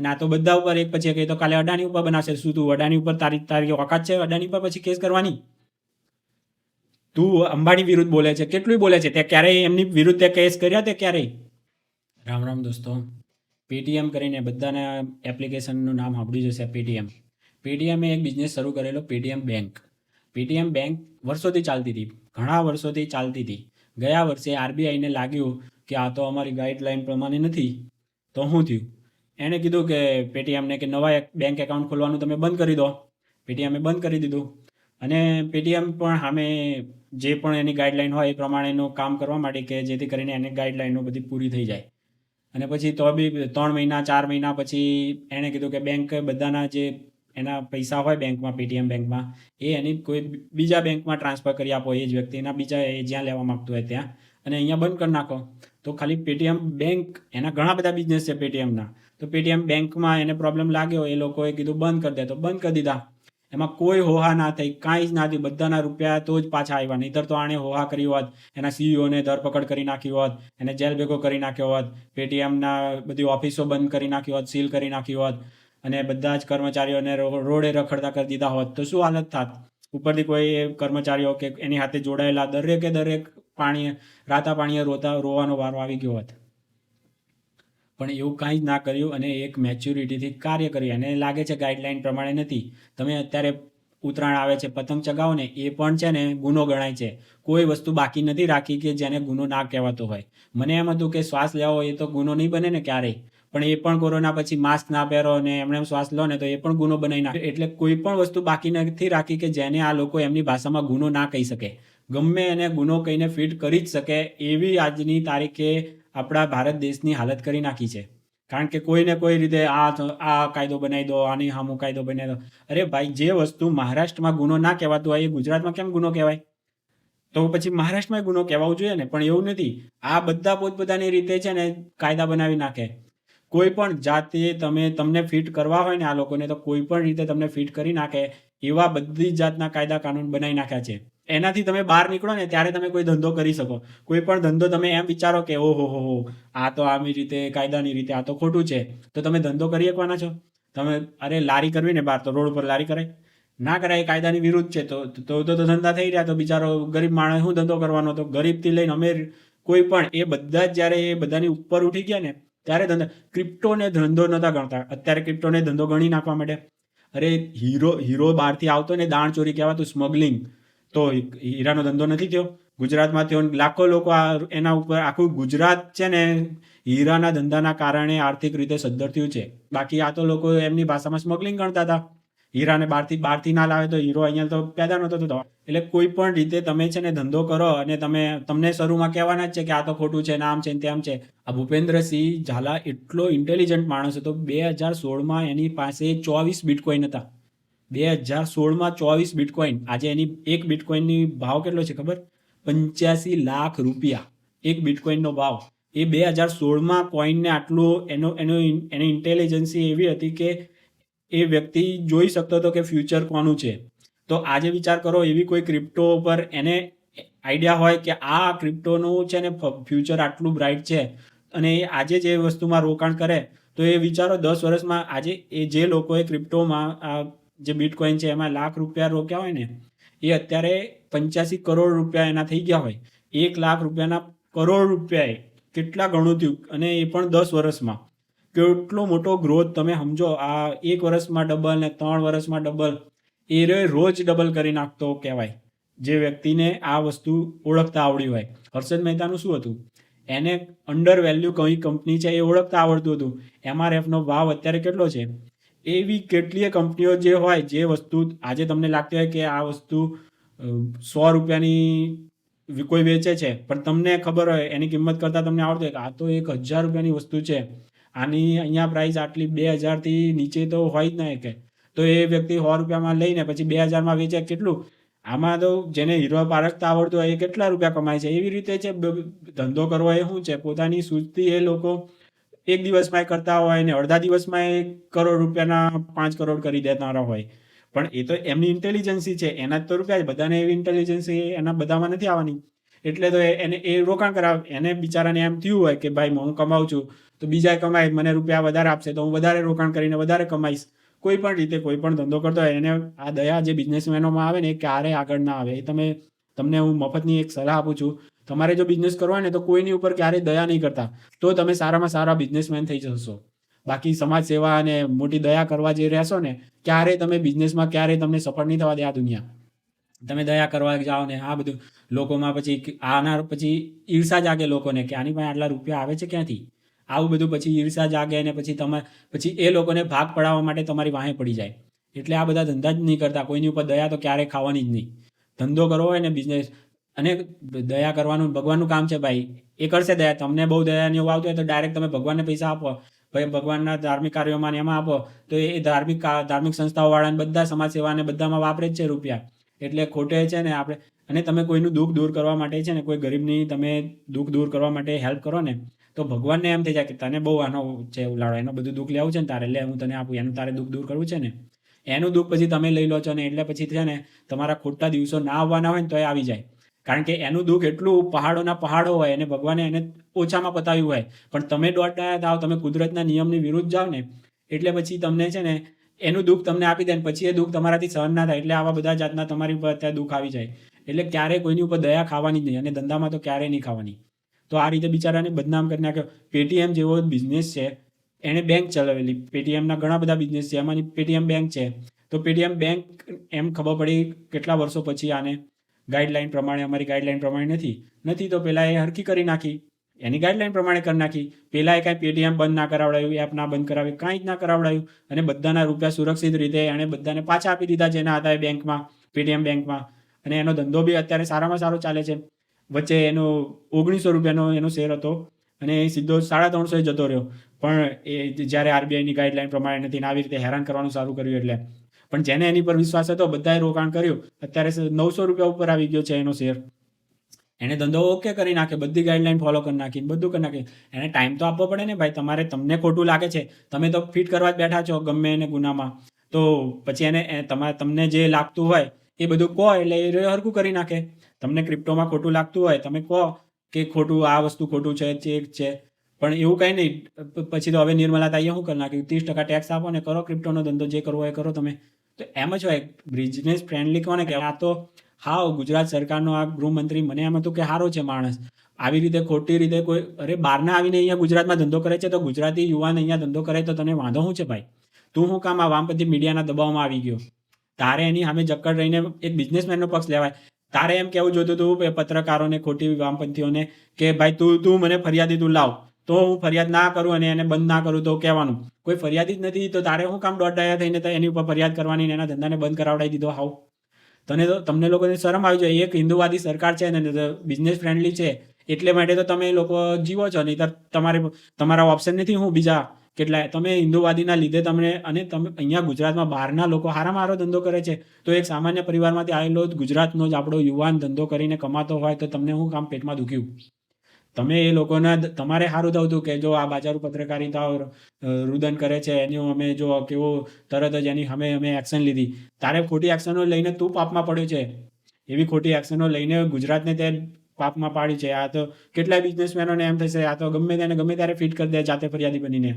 અને આ તો બધા ઉપર એક પછી એક તો કાલે અડાની ઉપર બનાવશે. શું તું અડાણી ઉપર તારી તારી ઓકાત છે અડાણી ઉપર પછી કેસ કરવાની? તું અંબાણી વિરુદ્ધ બોલે છે. કેટલું બોલે છે. તે ક્યારેય એમની વિરુદ્ધ તે કેસ કર્યા તે ક્યારેય? રામ રામ દોસ્તો. પેટીએમ કરીને બધાના એપ્લિકેશનનું નામ સાંભળ્યું જશે પેટીએમ પેટીએમે એક બિઝનેસ શરૂ કરેલો પેટીએમ બેંક પેટીએમ બેંક વર્ષોથી ચાલતી હતી. ઘણા વર્ષોથી ચાલતી હતી. ગયા વર્ષે આરબીઆઈને લાગ્યું કે આ તો અમારી ગાઈડલાઈન પ્રમાણે નથી. તો શું થયું? એણે કીધું કે પેટીએમને કે નવા બેંક એકાઉન્ટ ખોલવાનું તમે બંધ કરી દો. પેટીએમે બંધ કરી દીધું. અને પેટીએમ પણ સામે જે પણ એની ગાઈડલાઈન હોય એ પ્રમાણેનું કામ કરવા માટે કે જેથી કરીને એની ગાઈડલાઈનો બધી પૂરી થઈ જાય. અને પછી તો બી ત્રણ મહિના, ચાર મહિના પછી એણે કીધું કે બેંક બધાના જે એના પૈસા હોય બેંકમાં પેટીએમ બેંકમાં એ એની કોઈ બીજા બેંકમાં ટ્રાન્સફર કરી આપો. એ જ વ્યક્તિના બીજા એ જ્યાં લેવા માગતું હોય ત્યાં. અને અહીંયા બંધ કરી નાખો. તો ખાલી પેટીએમ બેંક એના ઘણા બધા બિઝનેસ છે પેટીએમના તો પેટીએમ બેંકમાં એને પ્રોબ્લેમ લાગ્યો, એ લોકોએ કીધું, બંધ કરી દે. તો બંધ કરી દીધા. એમાં કોઈ હોહા ના થઈ, કાંઈ જ ના થયું. બધાના રૂપિયા તો જ પાછા આવ્યા. નહીતર તો આણે હોહા કરી હોત, એના સીઈઓને ધરપકડ કરી નાખી હોત, એને જેલ ભેગો કરી નાખ્યો હોત પેટીએમના બધી ઓફિસો બંધ કરી નાખી હોત, સીલ કરી નાખી હોત, અને બધા જ કર્મચારીઓને રોડે રખડતા કરી દીધા હોત, તો શું હાલત થાત? ઉપરથી કોઈ કર્મચારીઓ કે એની હાથે જોડાયેલા દરેકે દરેક પાણી રાતા પાણીએ રોતા, રોવાનો વારો આવી ગયો હોત. પણ એવું કાંઈ જ ના કર્યું અને એક મેચ્યોરિટીથી કાર્ય કર્યું. એને લાગે છે ગાઈડલાઇન પ્રમાણે નથી. તમે અત્યારે ઉત્તરાયણ આવે છે, પતંગ ચગાવો ને એ પણ છે ને ગુનો ગણાય છે. કોઈ વસ્તુ બાકી નથી રાખી કે જેને ગુનો ના કહેવાતો હોય. મને એમ હતું કે શ્વાસ લેવો એ તો ગુનો નહીં બને ને ક્યારેય. પણ એ પણ કોરોના પછી માસ્ક ના પહેરો ને એમણે શ્વાસ લો ને તો એ પણ ગુનો બનાવી નાખે. એટલે કોઈ પણ વસ્તુ બાકી નથી રાખી કે જેને આ લોકો એમની ભાષામાં ગુનો ના કહી શકે. ગમે એને ગુનો કહીને ફિટ કરી જ શકે એવી આજની તારીખે આપણા ભારત દેશની હાલત કરી નાખી છે. કારણ કે કોઈને કોઈ રીતે આ આ કાયદો બનાવી દો, આની હામું કાયદો બનાવી દો અરે ભાઈ, જે વસ્તુ મહારાષ્ટ્રમાં ગુનો ના કહેવાતો હોય એ ગુજરાતમાં કેમ ગુનો કહેવાય? તો પછી મહારાષ્ટ્રમાં ગુનો કહેવાવું જોઈએ ને, પણ એવું નથી. આ બધા પોતપોતાની રીતે છે ને કાયદા બનાવી નાખે. કોઈ પણ જાતે તમે, તમને ફિટ કરવા હોય ને આ લોકોને, તો કોઈ પણ રીતે તમને ફિટ કરી નાખે એવા બધી જ જાતના કાયદા કાનૂન બનાવી નાખ્યા છે. એનાથી તમે બહાર નીકળો ને ત્યારે તમે કોઈ ધંધો કરી શકો. કોઈ પણ ધંધો તમે એમ વિચારો કે ઓહો હો હો, આ તો આમી રીતે કાયદાની રીતે આ તો ખોટું છે. તો તમે ધંધો કરી શકવાના છો? તમે, અરે લારી કરવી ને બહાર તો રોડ ઉપર લારી કરાય. ના કરાય કાયદાની વિરુદ્ધ છે. તો તો તો ધંધા થઈ રહ્યા. તો બિચારો ગરીબ માણસ શું ધંધો કરવાનો? તો ગરીબથી લઈને અમે કોઈ પણ, એ બધા જ જ્યારે એ બધાની ઉપર ઉઠી ગયા ને, ત્યારે ધંધા, ક્રિપ્ટોને ધંધો નહોતા ગણતા. અત્યારે ક્રિપ્ટોને ધંધો ગણી નાખવા માટે અરે, હીરો હીરો બહારથી આવતો ને દાણ ચોરી કહેવાતું સ્મગલિંગ તો હીરાનો ધંધો નથી થયો. ગુજરાતમાં થયો લાખો લોકો આ એના ઉપર, આખું ગુજરાત છે ને હીરાના ધંધાના કારણે આર્થિક રીતે સદ્ધર થયું છે. બાકી આ તો લોકો એમની ભાષામાં સ્મગલિંગ ગણતા હતા. હીરાને બહારથી બહારથી ના લાવે તો હીરો અહીંયા તો પેદા નતો થતો. એટલે કોઈ પણ રીતે તમે છે ને ધંધો કરો અને તમે, તમને શરૂમાં કહેવાના જ છે કે આ તો ખોટું છે ને આમ છે તેમ છે. આ ભૂપેન્દ્રસિંહ ઝાલા એટલો ઇન્ટેલિજન્ટ માણસ હતો. બે હજાર સોળમાં એની પાસે ચોવીસ બિટકોઈન હતા. બે હજાર સોળમાં ચોવીસ બિટકોઈન આજે એની એક બિટકોઈનની ભાવ કેટલો છે ખબર? પંચ્યાસી લાખ રૂપિયા. એક બિટકોઈનનો ભાવ. એ બે હજાર સોળમાં કોઈનને આટલું એનો એનો, એની ઇન્ટેલિજન્સી એવી હતી કે એ વ્યક્તિ જોઈ શકતો હતો કે ફ્યુચર કોનું છે. તો આજે વિચાર કરો, એવી કોઈ ક્રિપ્ટો પર એને આઈડિયા હોય કે આ ક્રિપ્ટોનું છે ને ફ્યુચર આટલું બ્રાઇટ છે. અને એ આજે જે વસ્તુમાં રોકાણ કરે, તો એ વિચારો દસ વર્ષમાં આજે એ જે લોકોએ ક્રિપ્ટોમાં જે બિટકોઈન છે, એમાં લાખ રૂપિયા રોક્યા હોય ને, એ અત્યારે પંચ્યાસી કરોડ રૂપિયા એના થઈ ગયા હોય. એક લાખ રૂપિયાના કરોડ રૂપિયાએ કેટલા ગણું થયું? અને એ પણ દસ વર્ષમાં. કેટલો મોટો ગ્રોથ તમે સમજો, આ એક વર્ષમાં ડબલ ને ત્રણ વર્ષમાં ડબલ એ રોજ ડબલ કરી નાખતો કહેવાય. જે વ્યક્તિને આ વસ્તુ ઓળખતા આવડી હોય. હર્ષદ મહેતાનું શું હતું? એને અંડર વેલ્યુ કઈ કંપની છે એ ઓળખતા આવડતું હતું. એમઆરએફનો ભાવ અત્યારે કેટલો છે? એવી કેટલીય કંપનીઓ જે હોય, જે વસ્તુ આજે તમને લાગતી હોય કે આ વસ્તુ સો રૂપિયાની કોઈ વેચે છે, પણ તમને ખબર હોય, એની કિંમત કરતાં તમને આવડતું હોય કે આ તો એક હજાર રૂપિયાની વસ્તુ છે. આની અહીંયા પ્રાઇસ આટલી બે હજારથી નીચે તો હોય જ ના કે. તો એ વ્યક્તિ સો રૂપિયામાં લઈને પછી બે હજારમાં વેચે કેટલું? આમાં તો જેને હીરો પારખતા આવડતું હોય એ કેટલા રૂપિયા કમાય છે? એવી રીતે છે ધંધો કરવો એ શું છે? પોતાની સૂઝથી એ લોકો એક દિવસમાં એ કરતા હોય ને અડધા દિવસમાં એ કરોડ રૂપિયાના પાંચ કરોડ કરી દેનારા હોય. પણ એ તો એમની ઇન્ટેલિજન્સી છે. એના તો રૂપિયા બધાને એવી ઇન્ટેલિજન્સી એના બધામાં નથી આવવાની. એટલે તો એને એ રોકાણ કરાવ. એને બિચારાને એમ થયું હોય કે ભાઈ હું કમાઉં છું, તો બીજા કમાય મને રૂપિયા વધારે આપશે, તો હું વધારે રોકાણ કરીને વધારે કમાઈશ. કોઈ પણ રીતે કોઈ પણ ધંધો કરતો હોય, એને આ દયા જે બિઝનેસમેનોમાં આવે ને એ ક્યારે આગળ ના આવે, એ તમે, તમને હું મફતની એક સલાહ આપું છું. તમારે જો બિઝનેસ કરવો હોય ને તો કોઈની ઉપર ક્યારેય દયા નહીં કરતા. તો તમે સારામાં સારા બિઝનેસમેન થઈ જશો. બાકી સમાજ સેવા અને મોટી દયા કરવા જે રહેશો ને, ક્યારેય તમે બિઝનેસમાં ક્યારેય તમને સફળ નહીં થવા દે આ દુનિયા. તમે દયા કરવા જાઓ ને, આ બધું. લોકોમાં પછી આના પછી ઈર્ષા જાગે લોકોને કે આની પાસે આટલા રૂપિયા આવે છે ક્યાંથી? આવું બધું પછી ઈર્ષા જાગે અને પછી તમારે પછી એ લોકોને ભાગ પડાવવા માટે તમારી વાહે પડી જાય. એટલે આ બધા ધંધા જ નહીં કરતા. કોઈની ઉપર દયા તો ક્યારેય ખાવાની જ નહીં. ધંધો કરવો હોય ને બિઝનેસ અને દયા કરવાનું, ભગવાનનું કામ છે ભાઈ. એ કરશે દયા. તમને બહુ દયાની એવું આવતું હોય તો ડાયરેક્ટ તમે ભગવાનને પૈસા આપો. ભાઈ, ભગવાનના ધાર્મિક કાર્યોમાં એમાં આપો. તો એ ધાર્મિક ધાર્મિક સંસ્થાઓવાળાને બધા સમાજ સેવાને બધામાં વાપરે જ છે રૂપિયા. એટલે ખોટે છે ને આપણે, અને તમે કોઈનું દુઃખ દૂર કરવા માટે છે ને, કોઈ ગરીબની તમે દુઃખ દૂર કરવા માટે હેલ્પ કરો ને, તો ભગવાનને એમ થઈ જાય કે તને બહુ આનો છે ઉલાડો એનું બધું દુઃખ લેવું છે ને તારે. લે, હું તને આપું, એનું તારે દુઃખ દૂર કરવું છે ને. એનું દુઃખ પછી તમે લઈ લો છો ને, એટલે પછી છે ને, તમારા ખોટા દિવસો ના આવવાના હોય ને તો એ આવી જાય. કારણ કે એનું દુઃખ એટલું પહાડોના પહાડો હોય અને ભગવાને એને ઓછામાં પતાવ્યું હોય. પણ તમે દોડતા થાવ, તમે કુદરતના નિયમની વિરુદ્ધ જાઓ ને, એટલે પછી તમને છે ને એનું દુઃખ તમને આપી દે ને પછી એ દુઃખ તમારાથી સહન ના થાય એટલે આવા બધા જાતના તમારી ઉપર અત્યારે દુઃખ આવી જાય. એટલે ક્યારેય કોઈની ઉપર દયા ખાવાની જ નહીં અને ધંધામાં તો ક્યારેય નહીં ખાવાની. તો આ રીતે બિચારાને બદનામ કરી નાખ્યો. પેટીએમ જેવો બિઝનેસ છે, એણે બેંક ચલાવેલી. પેટીએમના ઘણા બધા બિઝનેસ છે, એમાંની પેટીએમ બેંક છે. તો પેટીએમ બેંક એમ ખબર પડી કેટલા વર્ષો પછી આને ગાઈડલાઈન પ્રમાણે, અમારી ગાઈડલાઈન પ્રમાણે નથી. નથી તો પહેલાં એ હરકી કરી નાખી. એની ગાઈડલાઈન પ્રમાણે કરી નાખી. પહેલાં એ કાંઈ પેટીએમ બંધ ના કરાવડાયું એપ ના બંધ કરાવ્યું, કાંઈ જ ના કરાવડાયું. અને બધાના રૂપિયા સુરક્ષિત રીતે એણે બધાને પાછા આપી દીધા જેના હતા એ બેંકમાં પેટીએમ બેંકમાં. અને એનો ધંધો બી અત્યારે સારામાં સારો ચાલે છે. વચ્ચે એનો ઓગણીસો રૂપિયાનો એનો શેર હતો અને એ સીધો સાડા ત્રણસો જતો રહ્યો. પણ એ જ્યારે આરબીઆઈની ગાઈડલાઈન પ્રમાણે નથી આવી રીતે હેરાન કરવાનું સારું કર્યું એટલે. પણ જેને એની પર વિશ્વાસ હતો, બધાએ રોકાણ કર્યું. અત્યારે નવસો રૂપિયા ઉપર આવી ગયો છે એનો શેર એને ધંધો ઓકે કરી નાખે બધી ગાઈડલાઈન ફોલો કરી નાખી, બધું કરી નાખે એને ટાઈમ તો આપવો પડે ને ભાઈ, તમારે તમને ખોટું લાગે છે. તમે તો ફિટ કરવા જ બેઠા છો, ગમે એને ગુનામાં. તો પછી એને તમારે તમને જે લાગતું હોય, એ બધું કહો, એટલે એ હરખું કરી નાખે. તમને ક્રિપ્ટોમાં ખોટું લાગતું હોય, તમે કહો કે ખોટું, આ વસ્તુ ખોટું છે ચેક છે. પણ એવું કંઈ નહીં. પછી તો હવે નિર્મલા તાઈએ શું કરી નાખ્યું? ત્રીસ ટકા ટેક્સ આપો ને કરો ક્રિપ્ટોનો ધંધો જે કરવો એ કરો તમે. તો એમ જ હોય બિઝનેસ ફ્રેન્ડલી કોને કે આ તો હાવ ગુજરાત સરકારનો આ ગૃહમંત્રી મને એમ હતું કે સારો છે માણસ. આવી રીતે ખોટી રીતે કોઈ, અરે, બહારના આવીને અહીંયા ગુજરાતમાં ધંધો કરે છે તો ગુજરાતી યુવાન અહીંયા ધંધો કરે તો તને વાંધો શું છે ભાઈ? તું શું કામ આ વામપંથી મીડિયાના દબાવમાં આવી ગયો? તારે એની સામે જક્કડ રહીને એક બિઝનેસમેનનો પક્ષ લેવાય. તારે એમ કેવું જોતું હતું પત્રકારોને, ખોટી વામપંથીઓને કે ભાઈ તું તું મને ફરિયાદી તું લાવ. તો હું ફરિયાદ ના કરું અને એને બંધ ના કરું તો કહેવાનું. કોઈ ફરિયાદી જ નથી, તો તારે હું કામ દોડાયા થઈને તો એની ઉપર ફરિયાદ કરવાની એના ધંધાને બંધ કરાવડાવી દીધો? હાવ તને તો, તમને લોકોને શરમ આવી જાય. એક હિન્દુવાદી સરકાર છે ને બિઝનેસ ફ્રેન્ડલી છે. એટલે માટે તો તમે લોકો જીવો છો. નહીં તમારે, તમારા ઓપ્શન નથી હું બીજા કેટલાય. તમે હિન્દુવાદીના લીધે તમને અને તમે અહીંયા ગુજરાતમાં બહારના લોકો હારામાં હારો ધંધો કરે છે. તો એક સામાન્ય પરિવારમાંથી આવેલો ગુજરાતનો જ આપણો યુવાન ધંધો કરીને કમાતો હોય તો તમને હું કામ પેટમાં દુખ્યું? તમે એ લોકોના તમારે સારું થતું કે જો આ બાજારુ પત્રકારિતા રુદન કરે છે, એનું અમે જો કેવો તરત જ એની અમે અમે એક્શન લીધી. તારે ખોટી એક્શનો લઈને તું પાપમાં પડ્યો છે. એવી ખોટી એક્શનો લઈને ગુજરાતને તે પાપમાં પાડી છે. આ તો કેટલાય બિઝનેસમેનોને એમ થશે, આ તો ગમે તેને ગમે ત્યારે ફિટ કરી દે જાતે ફરિયાદી બનીને.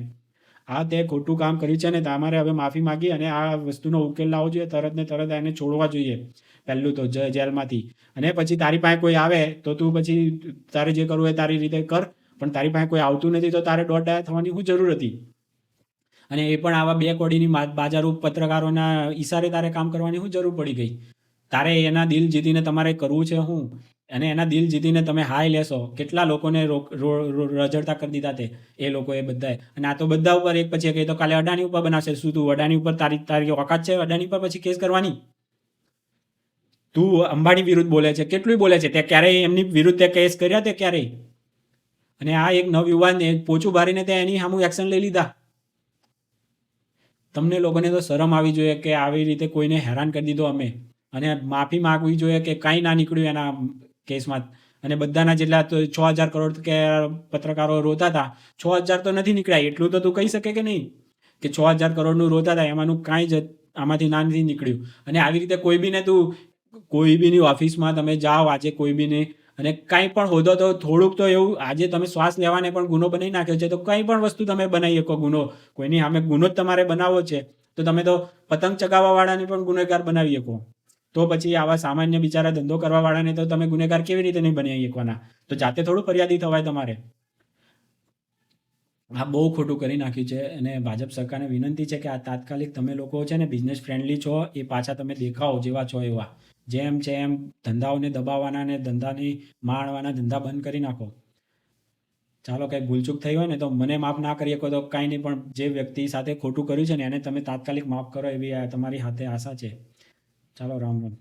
આ તે ખોટું કામ કર્યું છે ને તમારે હવે માફી માગી અને આ વસ્તુનો ઉકેલ લાવવો જોઈએ, તરત ને તરત એને છોડવા જોઈએ. પહેલું તો જેલમાંથી. અને પછી તારી પાસે કોઈ આવે તો તું પછી તારે જે કરવું એ તારી રીતે કર. પણ તારી પાસે કોઈ આવતું નથી તો તારે દોઢ ડાયા થવાની શું જરૂર હતી. અને એ પણ આવા બે કોડીની બાજારૂપ પત્રકારોના ઈશારે તારે કામ કરવાની શું જરૂર પડી ગઈ. તારે એના દિલ જીતીને તમારે કરવું છે શું અને એના દિલ જીતીને તમે હાય લેશો. કેટલા લોકોને રજડતા કરી દીધા તે, એ લોકો એ બધાએ. અને આ તો બધા ઉપર એક પછી એક તો કાલે અડાની ઉપર બનાવશે. શું તું અડાની ઉપર તારી તારી ઓકાત છે? અડાની પર પછી કેસ કરવાની? તું અંબાણી વિરુદ્ધ બોલે છે કેટલું બોલે છે? તે ક્યારેય એમની વિરુદ્ધ તે કેસ કર્યા તે ક્યારેય? અને આ એક નવયુવાનને પોચું ભારીને તે એની સામું એક્શન લઈ લીધા. તમને લોકોને તો શરમ આવી જોઈએ કે આવી રીતે કોઈને હેરાન કરી દીધો અમે. અને માફી માગવી જોઈએ કે કાંઈ ના નીકળ્યું એના કેસમાં. અને બધાના જેટલા તો છ હજાર કરોડ કે પત્રકારો રોતા હતા, છ હજાર તો નથી નીકળ્યા. એટલું તો તું કહી શકે કે નહીં? કે છ હજાર કરોડનું રોતા હતા, એમાંનું કાંઈ જ આમાંથી ના નથી નીકળ્યું. અને આવી રીતે કોઈ બીને તું કોઈ બીની ઓફિસમાં તમે જાઓ, આજે કોઈ બીની અને કાંઈ પણ હોદો તો થોડુંક તો એવું, આજે તમે શ્વાસ લેવાને પણ ગુનો બનાવી નાખ્યો છે, તો કંઈ પણ વસ્તુ તમે બનાવી શકો ગુનો. કોઈની સામે ગુનો જ તમારે બનાવવો છે, તો તમે તો પતંગ ચગાવવાવાળાને પણ ગુનેગાર બનાવી શકો. તો પછી આવા સામાન્ય બિચારા ધંધો કરવાવાળાને તો તમે ગુનેગાર કેવી રીતે નહીં બનાવી શકવાના? તો જાતે થોડું ફરિયાદી થવાય તમારે. આ બહુ ખોટું કરી નાખ્યું છે, અને ભાજપ સરકારને વિનંતી છે કે આ તાત્કાલિક તમે લોકો છે ને બિઝનેસ ફ્રેન્ડલી છો, એ પાછા તમે દેખાઓ જેવા છો એવા. જેમ છે એમ ધંધાઓને દબાવવાના ને ધંધાની માણવાના ધંધા બંધ કરી નાખો. ચાલો કંઈ ભૂલચૂક થઈ હોય ને તો મને માફ ના કરી શકો તો કાંઈ નહીં, પણ જે વ્યક્તિ સાથે ખોટું કર્યું છે ને એને તમે તાત્કાલિક માફ કરો એવી તમારી હાથે આશા છે. ચાલો રામ રામ.